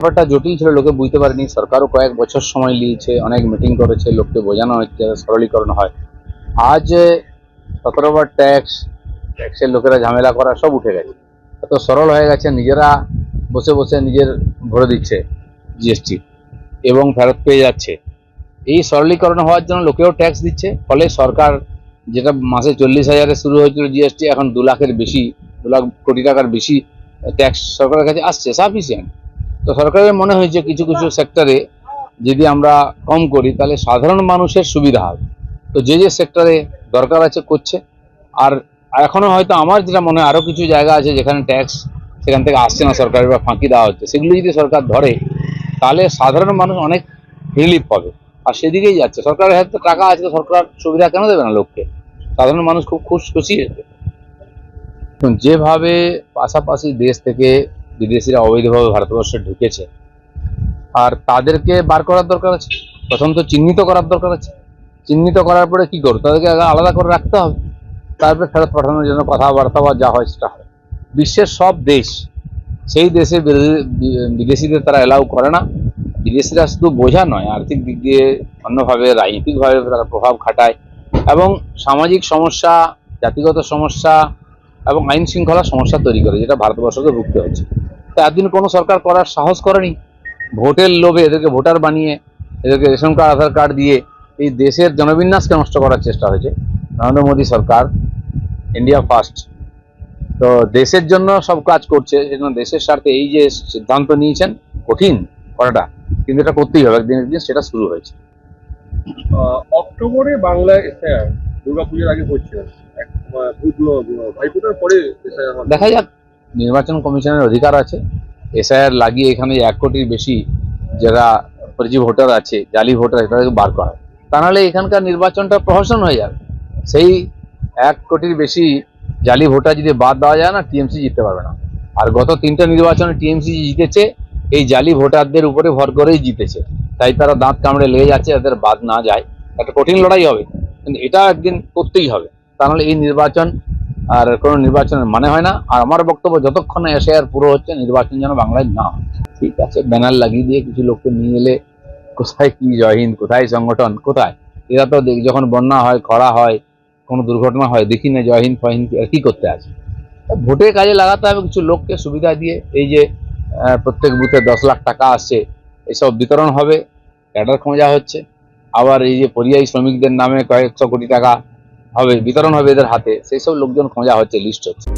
ব্যাপারটা জটিল ছিল, লোকে বুঝতে পারেনি। সরকারও কয়েক বছর সময় নিয়েছে, অনেক মিটিং করেছে, লোককে বোঝানো হচ্ছে, সরলীকরণ হয়। আজ সতেরোবার ট্যাক্স ট্যাক্সের লোকেরা ঝামেলা করা সব উঠে গেছে। এত সরল হয়ে গেছে, নিজেরা বসে বসে নিজের ভরে দিচ্ছে জিএসটি এবং ফেরত পেয়ে যাচ্ছে। এই সরলীকরণ হওয়ার জন্য লোকেও ট্যাক্স দিচ্ছে, ফলে সরকার যেটা মাসে চল্লিশ হাজারে শুরু হয়েছিল জিএসটি এখন দু লাখের বেশি, দু লাখ কোটি টাকার বেশি ট্যাক্স সরকারের কাছে আসছে সাফিসিয়েন্ট তো সরকারের মনে হয়েছে কিছু কিছু সেক্টরে যদি আমরা কম করি, তাহলে সাধারণ মানুষের সুবিধা হবে। তো যে যে সেক্টরে দরকার আছে, করছে। আর এখনও হয়তো আমার যেটা মনে হয় আরও কিছু জায়গা আছে যেখানে ট্যাক্স সেখান থেকে আসছে না সরকারের বা ফাঁকি দেওয়া হচ্ছে। সেগুলো যদি সরকার ধরে, তাহলে সাধারণ মানুষ অনেক রিলিফ পাবে। আর সেদিকেই যাচ্ছে। সরকারের হাতে টাকা আছে সরকার সুবিধা কেন দেবে না লোককে? সাধারণ মানুষ খুব খুশ খুশি যেভাবে পাশাপাশি দেশ থেকে বিদেশিরা অবৈধভাবে ভারতবর্ষে ঢুকেছে। আর তাদেরকে বার করার দরকার আছে? প্রথম তো চিহ্নিত করার দরকার আছে। চিহ্নিত করার পরে কি করব? তাদেরকে আলাদা করে রাখতে হবে। তারপরে ফেরত পাঠানোর জন্য কথাবার্তা বা যা হয় সেটা হয় বিশ্বের সব দেশ, সেই দেশে বিদেশিদের তারা এলাউ করে না। বিদেশিরা শুধু বোঝা নয়, আর্থিক দিক দিয়ে অন্যভাবে, রাজনৈতিকভাবে তারা প্রভাব খাটায় এবং সামাজিক সমস্যা, জাতিগত সমস্যা এবং আইন শৃঙ্খলা সমস্যা তৈরি করে, যেটা ভারতবর্ষকে ভুগতে হচ্ছে। তা এতদিন কোনো সরকার করার সাহস করেনি। ভোটের লোভে এদেরকে ভোটার বানিয়ে এদেরকে রেশন কার্ড আধার কার্ড দিয়ে এই দেশের জনবিন্যাসকে নষ্ট করার চেষ্টা হয়েছে। নরেন্দ্র মোদী সরকার ইন্ডিয়া ফার্স্ট। তো দেশের জন্য সব কাজ করছে সেজন্য দেশের স্বার্থে এই যে সিদ্ধান্ত নিয়েছেন কঠিন করাটা কিন্তু এটা করতেই হবে। একদিন একদিন সেটা শুরু হয়েছে। অক্টোবরে বাংলায় দুর্গাপুজোর আগে হচ্ছে দেখা যাক। নির্বাচন কমিশনের অধিকার আছে। এসআইআর লাগিয়ে এখানে এক কোটির বেশি যারা ফর্জি ভোটার আছে, জালি ভোটার আছে তাদেরকে বার করা তা নাহলে এখানকার নির্বাচনটা প্রহসন হয়ে যাবে। সেই এক কোটির বেশি জালি ভোটার যদি বাদ দেওয়া যায় না, টিএমসি জিততে পারবে না। আর গত তিনটা নির্বাচনে টিএমসি জিতেছে, এই জালি ভোটারদের উপরে ভর করেই জিতেছে। তাই তারা দাঁত কামড়ে লেগে যাচ্ছে, যাদের বাদ না যায়। একটা কঠিন লড়াই হবে। কিন্তু এটা একদিন করতেই হবে। তা নাহলে এই নির্বাচন আর কোনো নির্বাচনের মানে হয় না। আর আমার বক্তব্য যতক্ষণ এসে আর পুরো হচ্ছে, নির্বাচন যেন বাংলায় না। ঠিক আছে, ব্যানার লাগিয়ে দিয়ে কিছু লোককে নিয়ে এলে কোথায় কি জয় হিন্দ, কোথায় সংগঠন, কোথায়? এরা তো যখন বন্যা হয়, খরা হয়, কোনো দুর্ঘটনা হয়, দেখি না জয় হিন্দ ফহিন্দ কি- কি করতে আছে। ভোটে কাজে লাগাতে হবে কিছু লোককে সুবিধা দিয়ে, এই যে প্রত্যেক বুথে দশ লাখ টাকা আসছে, এসব বিতরণ হবে, ক্যাডার খোঁজা হচ্ছে। আবার এই যে পরিযায়ী শ্রমিকদের নামে কয়েকশো কোটি টাকা হবে বিতরণ হবে এদের হাতে। সেই সব লোকজন খোঁজা হচ্ছে লিস্ট হচ্ছে।